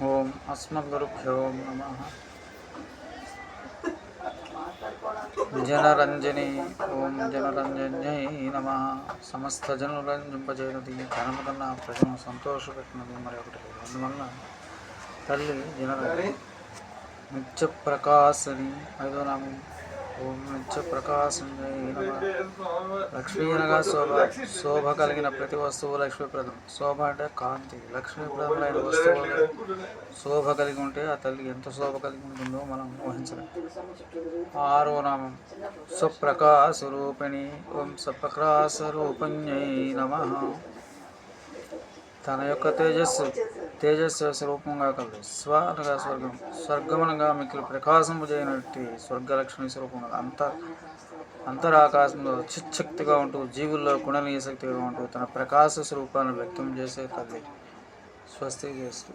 ఓం అస్మద్గురుభ్యో నమ. జనరంజని ఓం జనరంజన్యై నమ. సమస్త జనులంజింపజేయనది ధనముకన్నా ప్రజలను సంతోషపెట్టినది మరి ఒకటి అందువల్ల తల్లి జనరంజని నిత్య ప్రకాశని ఐదో నామం. ఓం నిత్య లక్ష్మీ అనగా శోభ. శోభ కలిగిన ప్రతి వస్తువు లక్ష్మీప్రదం శోభ అంటే కాంతి. లక్ష్మీప్రదమైన వస్తువులు శోభ కలిగి ఉంటే ఆ తల్లి ఎంత శోభ కలిగి ఉంటుందో మనం ఊహించలేం. ఆరో నామం. స్వప్రకాశ రూపిణి ఓం స్వప్రకాశ రూపణ్యై నమ. తన యొక్క తేజస్సు తేజస్సు స్వరూపంగా కలదు. స్వ అనగా స్వర్గం స్వర్గమనగా మిక్కిలి ప్రకాశము చేయనట్టి స్వర్గలక్ష్మి స్వరూపంగా అంత అంతరాకాశంలో చిచ్చక్తిగా ఉంటూ జీవుల్లో గుణనీయ శక్తిగా ఉంటూ తన ప్రకాశ స్వరూపాన్ని వ్యక్తం చేసే తల్లి స్వస్తి చేస్తూ